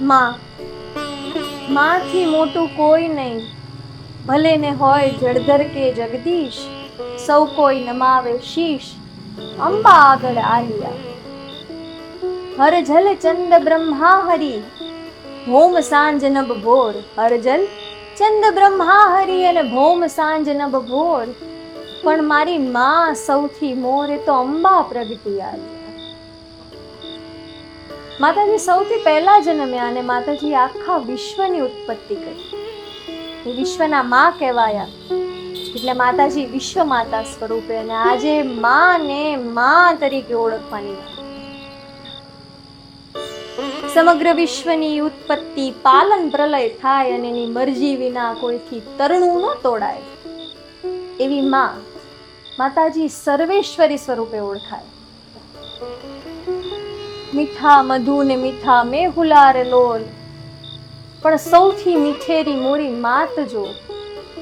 માં. માથી મોટું કોઈ નહીં. ભલે ને હોય જળધર કે જગદીશ, સૌ કોઈ નમાવે શીશ. અંબા આગળ આલિયા. હર જલ ચંદ બ્રહ્મા હરી. ભૌમ સાંજ નબ ભોર. હર જલ ચંદ બ્રહ્મા હરી અને ભૌમ સાંજ નબ ભોર. પણ મારી માં સૌથી મોર તો અંબા પ્રગટી આવી. માતાજી સૌથી પહેલા જન્મ્યા અને માતાજી આખા વિશ્વની ઉત્પત્તિ કરી. વિશ્વના માં કહેવાયા. એટલે માતાજી વિશ્વ માતા સ્વરૂપે અને આજે માં ને માં તરીકે ઓળખવાની સમગ્ર વિશ્વની ઉત્પત્તિ પાલન પ્રલય થાય અને એની મરજી વિના કોઈથી તરણું ન તોડાય. એવી માં માતાજી સર્વેશ્વરી સ્વરૂપે ઓળખાય. મીઠા મધુ ને મીઠા મેહુલા લોલ. પણ સૌથી મીઠેરી મોરી માત જો,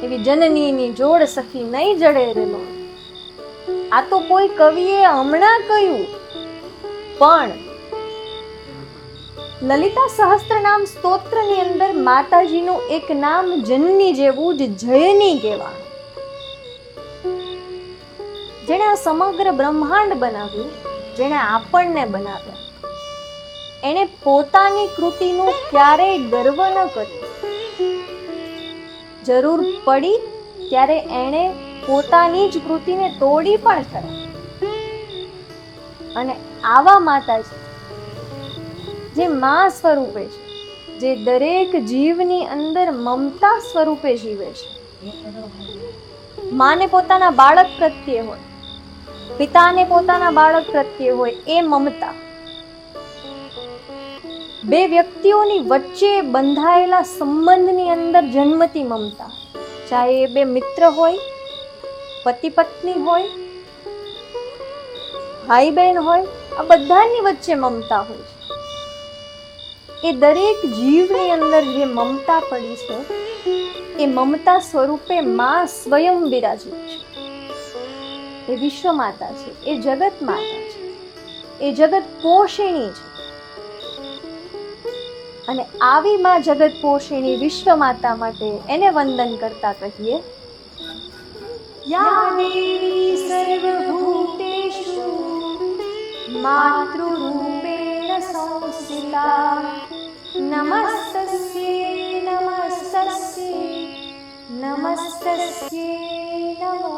એવી જનનીની જોડ સખી નહીં જડે રેલો આ તો કોઈ કવિએ હમણાં કહ્યું. પણ લલિતા સહસ્ત્રનામ સ્તોત્રની અંદર માતાજીનું એક નામ જનની જેવું જ જયની કહેવાનું જેણે આ સમગ્ર બ્રહ્માંડ બનાવ્યું, જેણે આપણને બનાવ્યા. એણે પોતાની કૃતિનું ક્યારેય ગર્વ ન કર્યો. જરૂર પડી ત્યારે એણે પોતાની જ કૃતિને તોડી પણ ખરા અને આવા માતાજી, જે મા સ્વરૂપે છે, જે દરેક જીવની અંદર મમતા સ્વરૂપે જીવે છે. માને પોતાના બાળક પ્રત્યે હોય, પિતાને પોતાના બાળક પ્રત્યે હોય એ મમતા. બે વ્યક્તિઓની વચ્ચે બંધાયેલા સંબંધની અંદર જન્મતી મમતા. ચાહે એ બે મિત્ર હોય, પતિ પત્ની હોય, ભાઈ બહેન હોય, આ બધાની વચ્ચે મમતા હોય છે. એ દરેક જીવની અંદર જે મમતા પડી છે, એ મમતા સ્વરૂપે માં સ્વયં બિરાજી છે. એ વિશ્વ માતા છે, એ જગત માતા છે. એ જગત પોષિણી છે. અને આવી માં જગત પોષિણી વિશ્વ માતા માટે એને વંદન કરતા કહીએ સર્વભૂતેષુ માતૃરૂપેણ સંસ્થિતા, નમસ્તસ્યે નમસ્તસ્યે નમસ્તસ્યે નમો.